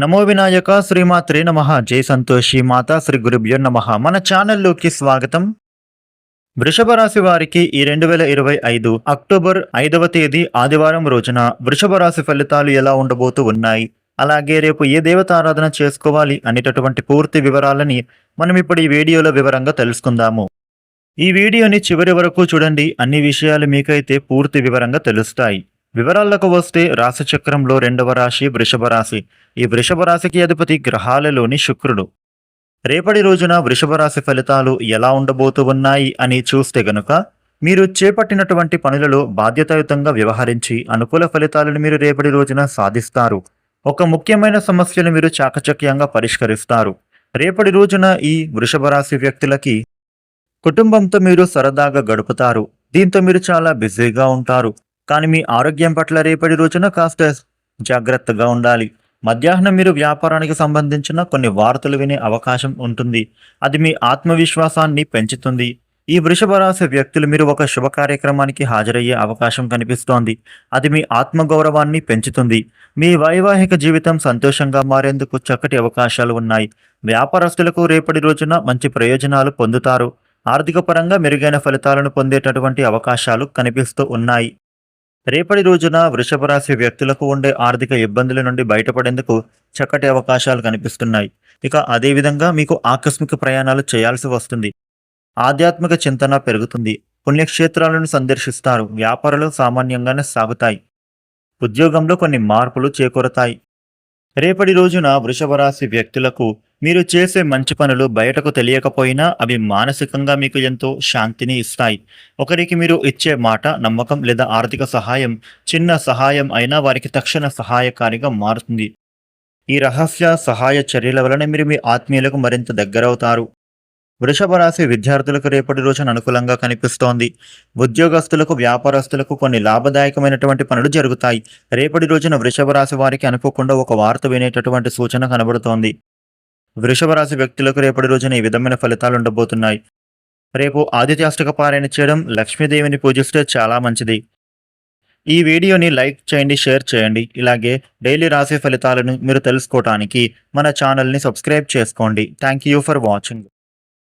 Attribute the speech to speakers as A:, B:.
A: నమో వినాయక శ్రీమాత్రే నమ. జై సంతోషి మాతా శ్రీ గురుభ్యో నమ. మన ఛానల్లోకి స్వాగతం. వృషభ రాశి వారికి ఈ రెండు వేల ఇరవై ఐదు అక్టోబర్ ఐదవ తేదీ ఆదివారం రోజున వృషభ రాశి ఫలితాలు ఎలా ఉండబోతూ ఉన్నాయి? అలాగే రేపు ఏ దేవతారాధన చేసుకోవాలి అనేటటువంటి పూర్తి వివరాలని మనం ఇప్పుడు ఈ వీడియోలో వివరంగా తెలుసుకుందాము. ఈ వీడియోని చివరి వరకు చూడండి. అన్ని విషయాలు మీకైతే పూర్తి వివరంగా తెలుస్తాయి. వివరాలకు వస్తే రాశి చక్రంలో రెండవ రాశి వృషభ రాశి. ఈ వృషభ రాశికి అధిపతి గ్రహాలలోని శుక్రుడు. రేపటి రోజున వృషభ రాశి ఫలితాలు ఎలా ఉండబోతూ ఉన్నాయి అని చూస్తే గనుక మీరు చేపట్టినటువంటి పనులలో బాధ్యతాయుతంగా వ్యవహరించి అనుకూల ఫలితాలను మీరు రేపటి రోజున సాధిస్తారు. ఒక ముఖ్యమైన సమస్యను మీరు చాకచక్యంగా పరిష్కరిస్తారు. రేపటి రోజున ఈ వృషభ రాశి వ్యక్తులకి కుటుంబంతో మీరు సరదాగా గడుపుతారు. దీంతో మీరు చాలా బిజీగా ఉంటారు. కానీ మీ ఆరోగ్యం పట్ల రేపటి రోజున కాస్త జాగ్రత్తగా ఉండాలి. మధ్యాహ్నం మీరు వ్యాపారానికి సంబంధించిన కొన్ని వార్తలు వినే అవకాశం ఉంటుంది. అది మీ ఆత్మవిశ్వాసాన్ని పెంచుతుంది. ఈ వృషభ రాశి వ్యక్తులు మీరు ఒక శుభ కార్యక్రమానికి హాజరయ్యే అవకాశం కనిపిస్తోంది. అది మీ ఆత్మగౌరవాన్ని పెంచుతుంది. మీ వైవాహిక జీవితం సంతోషంగా మారేందుకు చక్కటి అవకాశాలు ఉన్నాయి. వ్యాపారస్తులకు రేపటి రోజున మంచి ప్రయోజనాలు పొందుతారు. ఆర్థిక పరంగా మెరుగైన ఫలితాలను పొందేటటువంటి అవకాశాలు కనిపిస్తూ ఉన్నాయి. రేపటి రోజున వృషభ రాశి వ్యక్తులకు ఉండే ఆర్థిక ఇబ్బందుల నుండి బయటపడేందుకు చక్కటి అవకాశాలు కనిపిస్తున్నాయి. ఇక అదేవిధంగా మీకు ఆకస్మిక ప్రయాణాలు చేయాల్సి వస్తుంది. ఆధ్యాత్మిక చింతన పెరుగుతుంది. పుణ్యక్షేత్రాలను సందర్శిస్తారు. వ్యాపారాలు సామాన్యంగానే సాగుతాయి. ఉద్యోగంలో కొన్ని మార్పులు చేకూరతాయి. రేపటి రోజున వృషభ రాశి వ్యక్తులకు మీరు చేసే మంచి పనులు బయటకు తెలియకపోయినా అవి మానసికంగా మీకు ఎంతో శాంతిని ఇస్తాయి. ఒకరికి మీరు ఇచ్చే మాట నమ్మకం లేదా ఆర్థిక సహాయం చిన్న సహాయం అయినా వారికి తక్షణ సహాయకారిగా మారుతుంది. ఈ రహస్య సహాయ చర్యల వలన మీరు మీ ఆత్మీయులకు మరింత దగ్గరవుతారు. వృషభ రాశి విద్యార్థులకు రేపటి రోజున అనుకూలంగా కనిపిస్తోంది. ఉద్యోగస్తులకు వ్యాపారస్తులకు కొన్ని లాభదాయకమైనటువంటి పనులు జరుగుతాయి. రేపటి రోజున వృషభ రాశి వారికి అనుకోకుండా ఒక వార్త వినేటటువంటి సూచన కనబడుతోంది. వృషభ రాశి వ్యక్తులకు రేపటి రోజున ఈ విధమైన ఫలితాలు ఉండబోతున్నాయి. రేపు ఆదిత్యాష్టక పారాయణ చేయడం లక్ష్మీదేవిని పూజిస్తే చాలా మంచిది. ఈ వీడియోని లైక్ చేయండి షేర్ చేయండి. ఇలాగే డైలీ రాశి ఫలితాలను మీరు తెలుసుకోవటానికి మన ఛానల్ని సబ్స్క్రైబ్ చేసుకోండి. Thank you for watching.